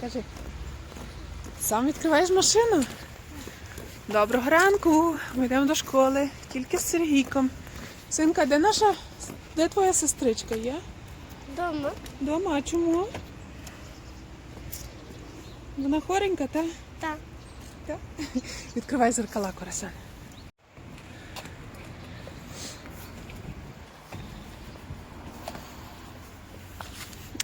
Кажи. Сам відкриваєш машину? Доброго ранку. Ми йдемо до школи. Тільки з Сергійком. Синка, де наша? Де твоя сестричка є? Дома. Дома, а чому? Вона хоренька, та? Так. Так. Відкривай зеркала, Корасан.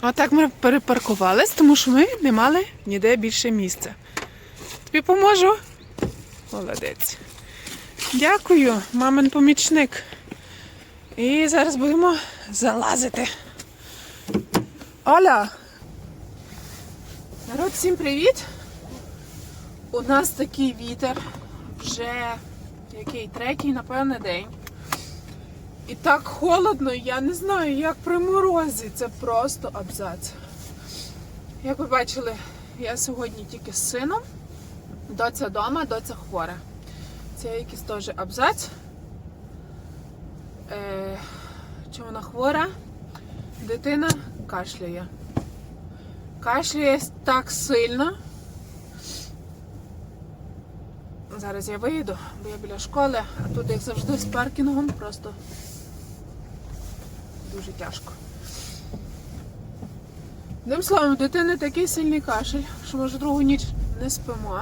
Отак ми перепаркувались, тому що ми не мали ніде більше місця. Тобі поможу? Молодець. Дякую, мамин помічник. І зараз будемо залазити. Оля! Народ, всім привіт! У нас такий вітер вже який третій, напевне, день. І так холодно, я не знаю, як при морозі. Це просто абзац. Як ви бачили, я сьогодні тільки з сином. Доця вдома, доця хвора. Це якийсь теж абзац. Е, чи вона хвора? Дитина кашляє. Кашляє так сильно. Зараз я виїду, бо я біля школи, а тут, як завжди, з паркінгом просто дуже тяжко. Одним словом, у дитини такий сильний кашель, що може другу ніч не спимо.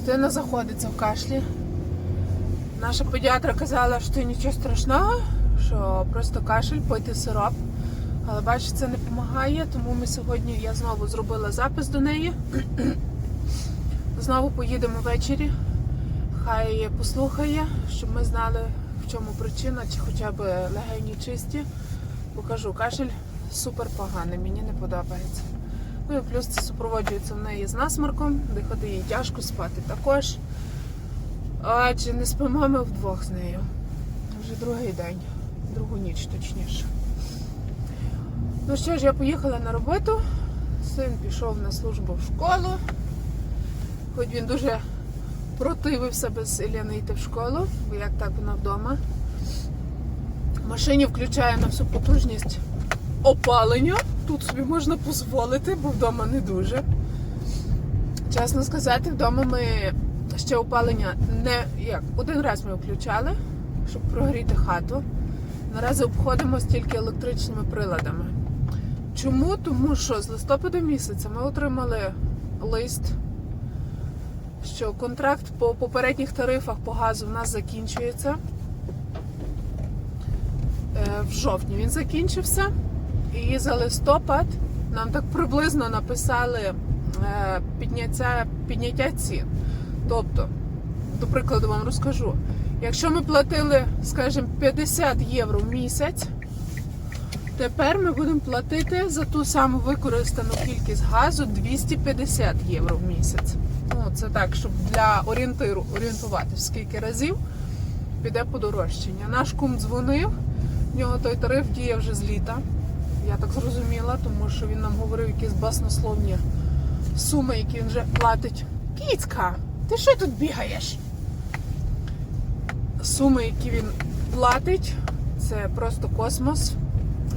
Дитина заходиться в кашлі. Наша педіатра казала, що це нічого страшного, що просто кашель, пити сироп. Але бачите, це не допомагає, тому ми сьогодні я знову зробила запис до неї. Знову поїдемо ввечері. Хай послухає, щоб ми знали, чому причина, чи хоча б легені чисті. Покажу, кашель супер поганий, мені не подобається. Ну і плюс це супроводжується в неї з насморком, дихати їй тяжко спати також. Адже не спимо ми вдвох з нею. Вже другий день, другу ніч точніше. Ну що ж, я поїхала на роботу. Син пішов на службу в школу. Хоч він дуже противився без Ілляни йти в школу, бо як так вона вдома. В машині включає на всю потужність опалення. Тут собі можна дозволити, бо вдома не дуже. Чесно сказати, вдома ми ще опалення не як один раз ми включали, щоб прогріти хату. Наразі обходимося тільки електричними приладами. Чому? Тому що з листопада місяця ми отримали лист, що контракт по попередніх тарифах по газу в нас закінчується. Е, В жовтні він закінчився. І за листопад нам так приблизно написали е, підняття, підняття цін. Тобто, до прикладу вам розкажу, якщо ми платили, скажімо, 50 євро в місяць, тепер ми будемо платити за ту саму використану кількість газу 250 євро в місяць. Ну, це так, щоб для орієнтиру орієнтувати, скільки разів піде подорожчання. Наш кум дзвонив, в нього той тариф діє вже з літа. Я так зрозуміла, тому що він нам говорив якісь баснословні суми, які він вже платить. Кіцька, ти що тут бігаєш? Суми, які він платить, це просто космос.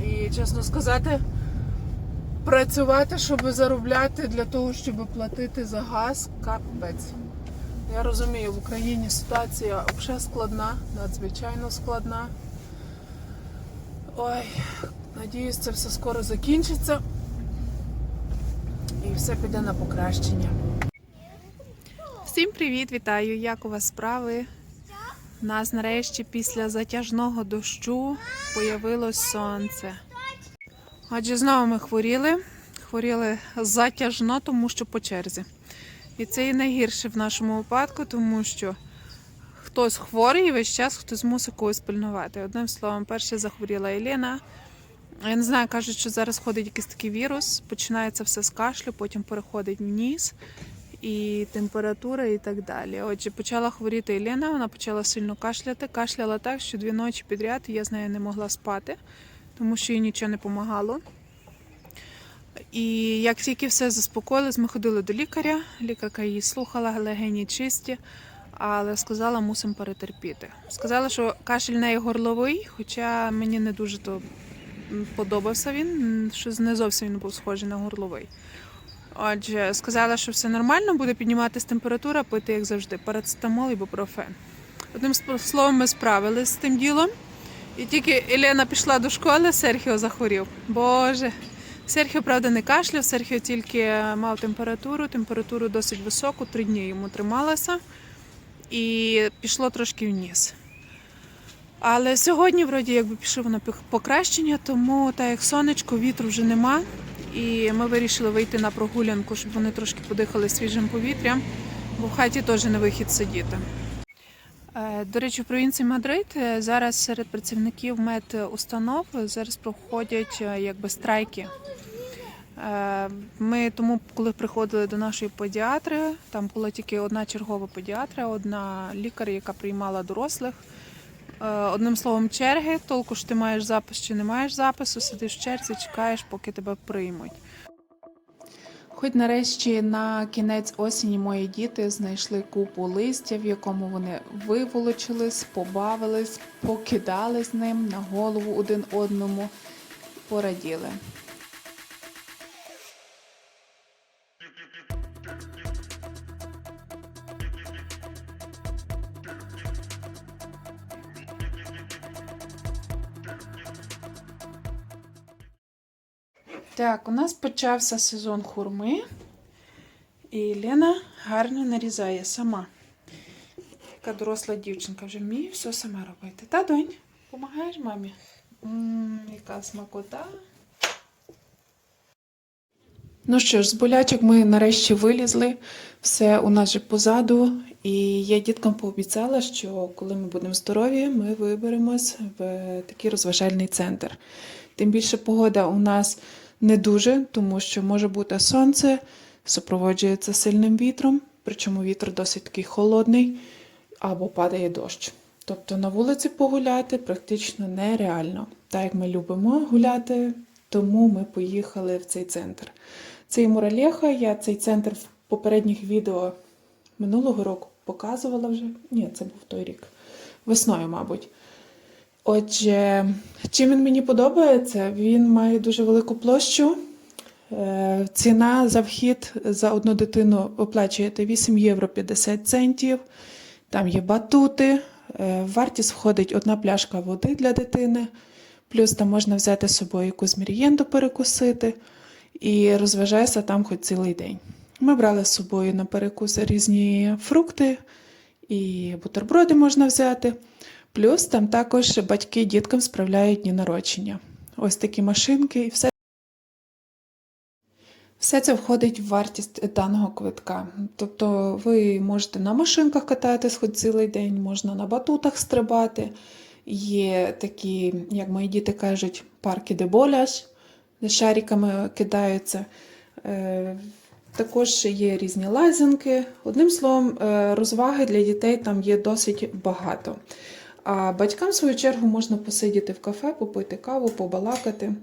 І, чесно сказати, працювати, щоб заробляти для того, щоб платити за газ, капець. Я розумію, в Україні ситуація взагалі складна, надзвичайно складна. Ой, надіюсь, це все скоро закінчиться і все піде на покращення. Всім привіт, вітаю! Як у вас справи? У нас нарешті після затяжного дощу появилось сонце. Отже, знову ми хворіли. Хворіли затяжно, тому що по черзі. І це і найгірше в нашому випадку, тому що хтось хворий весь час хтось мусить когось пильнувати. Одним словом, перше захворіла Еліна. Я не знаю, кажуть, що зараз ходить якийсь такий вірус, починається все з кашлю, потім переходить в ніс і температура, і так далі. Отже, почала хворіти Еліна, вона почала сильно кашляти. Кашляла так, що дві ночі підряд я з нею не могла спати, тому що їй нічого не допомагало. І як тільки все заспокоїлось, ми ходили до лікаря. Лікарка її слухала, легені чисті, але сказала, мусимо перетерпіти. Сказала, що кашель неї горловий, хоча мені не дуже то подобався він, щось не зовсім він був схожий на горловий. Отже, сказала, що все нормально, буде підніматися температура, пити, як завжди, парацетамол і бупрофен. Одним словом, ми справились з тим ділом. І тільки Елена пішла до школи, Серхіо захворів. Боже. Серхіо, правда, не кашляв, Серхіо тільки мав температуру, температуру досить високу, три дні йому трималася і пішло трошки вниз. Але сьогодні, вроді, якби пішло воно покращення, тому так як сонечко, вітру вже нема. І ми вирішили вийти на прогулянку, щоб вони трошки подихали свіжим повітрям, бо в хаті теж не вихід сидіти. Е, До речі, в провінції Мадрид е, зараз серед працівників медустанов зараз проходять е, якби страйки. Ми тому, коли приходили до нашої педіатри, там була тільки одна чергова педіатра, одна лікар, яка приймала дорослих. Одним словом, черги, толку ж ти маєш запис чи не маєш запису, сидиш в черзі, чекаєш, поки тебе приймуть. Хоч нарешті на кінець осені мої діти знайшли купу листя, в якому вони виволочились, побавились, покидали з ним на голову один одному, пораділи. Так, у нас почався сезон хурми. І Лена гарно нарізає сама. Така доросла дівчинка вже вміє все сама робити. Та, донь, допомагаєш мамі? Ммм, яка смакота. Ну що ж, з болячок ми нарешті вилізли. Все у нас же позаду. І я діткам пообіцяла, що коли ми будемо здорові, ми виберемось в такий розважальний центр. Тим більше погода у нас не дуже, тому що може бути сонце, супроводжується сильним вітром, причому вітер досить такий холодний, або падає дощ. Тобто на вулиці погуляти практично нереально. Так як ми любимо гуляти, тому ми поїхали в цей центр. Це є Муралєха, я цей центр в попередніх відео минулого року показувала вже. Ні, це був той рік. Весною, мабуть. Отже, чим він мені подобається? Він має дуже велику площу. Е, Ціна за вхід за одну дитину оплачуєте 8 євро 50 центів. Там є батути. Е, вартість входить одна пляшка води для дитини. Плюс там можна взяти з собою якусь мірієнду перекусити і розважайся там хоч цілий день. Ми брали з собою на перекус різні фрукти і бутерброди можна взяти. Плюс там також батьки діткам справляють дні народження. Ось такі машинки і все. Все це входить в вартість даного квитка. Тобто ви можете на машинках кататись хоч цілий день, можна на батутах стрибати. Є такі, як мої діти кажуть, парки де боляж, де шариками кидаються. Е, Також є різні лазінки. Одним словом, е, розваги для дітей там є досить багато. А батькам, в свою чергу, можна посидіти в кафе, попити каву, побалакати.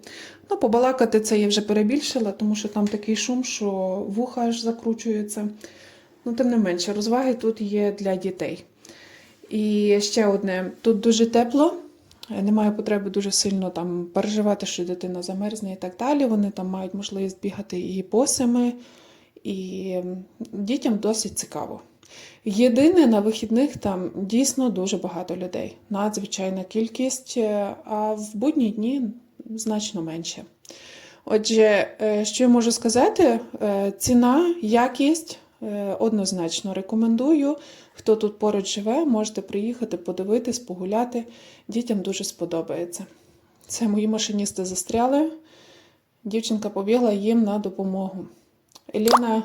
Ну, побалакати це я вже перебільшила, тому що там такий шум, що вуха аж закручуються. Ну, тим не менше, розваги тут є для дітей. І ще одне: тут дуже тепло, немає потреби дуже сильно там переживати, що дитина замерзне і так далі. Вони там мають можливість бігати і босими, і дітям досить цікаво. Єдине, на вихідних там дійсно дуже багато людей, надзвичайна кількість, е, а в будні дні значно менше. Отже, е, що я можу сказати? Е, Ціна, якість однозначно рекомендую. Хто тут поруч живе, можете приїхати, подивитись, погуляти. Дітям дуже сподобається. Це мої машиністи застряли. Дівчинка побігла їм на допомогу. Еліна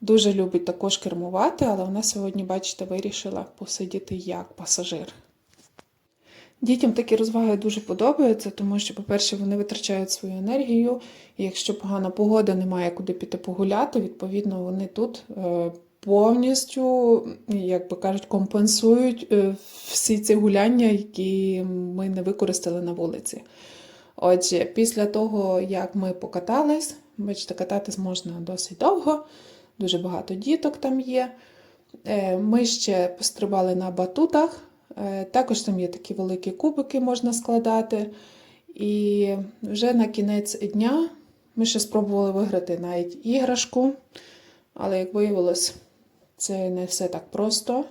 дуже любить також кермувати, але вона сьогодні, бачите, вирішила посидіти як пасажир. Дітям такі розваги дуже подобаються, тому що, по-перше, вони витрачають свою енергію. І якщо погана погода, немає куди піти погуляти, відповідно, вони тут е, повністю, як би кажуть, компенсують е, всі ці гуляння, які ми не використали на вулиці. Отже, після того, як ми покатались, бачите, кататись можна досить довго, дуже багато діток там є. Е, Ми ще пострибали на батутах. Е, Також там є такі великі кубики, можна складати. І вже на кінець дня ми ще спробували виграти навіть іграшку, але як виявилось, це не все так просто.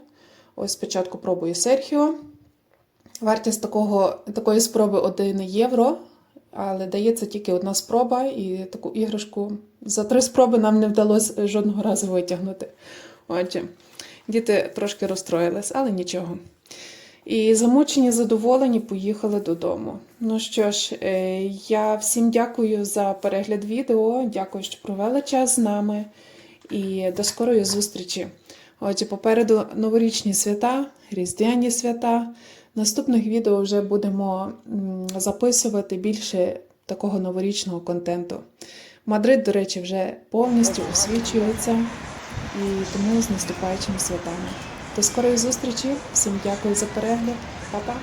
Ось спочатку пробує Серхіо. Вартість такого, такої спроби 1 євро, але дається тільки одна спроба, і таку іграшку за три спроби нам не вдалося жодного разу витягнути. Отже, діти трошки розстроїлись, але нічого. І замучені, задоволені, поїхали додому. Ну що ж, е, я всім дякую за перегляд відео. Дякую, що провели час з нами. І до скорої зустрічі. Отже, попереду новорічні свята, різдвяні свята. Наступних відео вже будемо записувати більше такого новорічного контенту. Мадрид, до речі, вже повністю освічується. І тому з наступаючими святами. До скорої зустрічі. Всім дякую за перегляд. Па-па!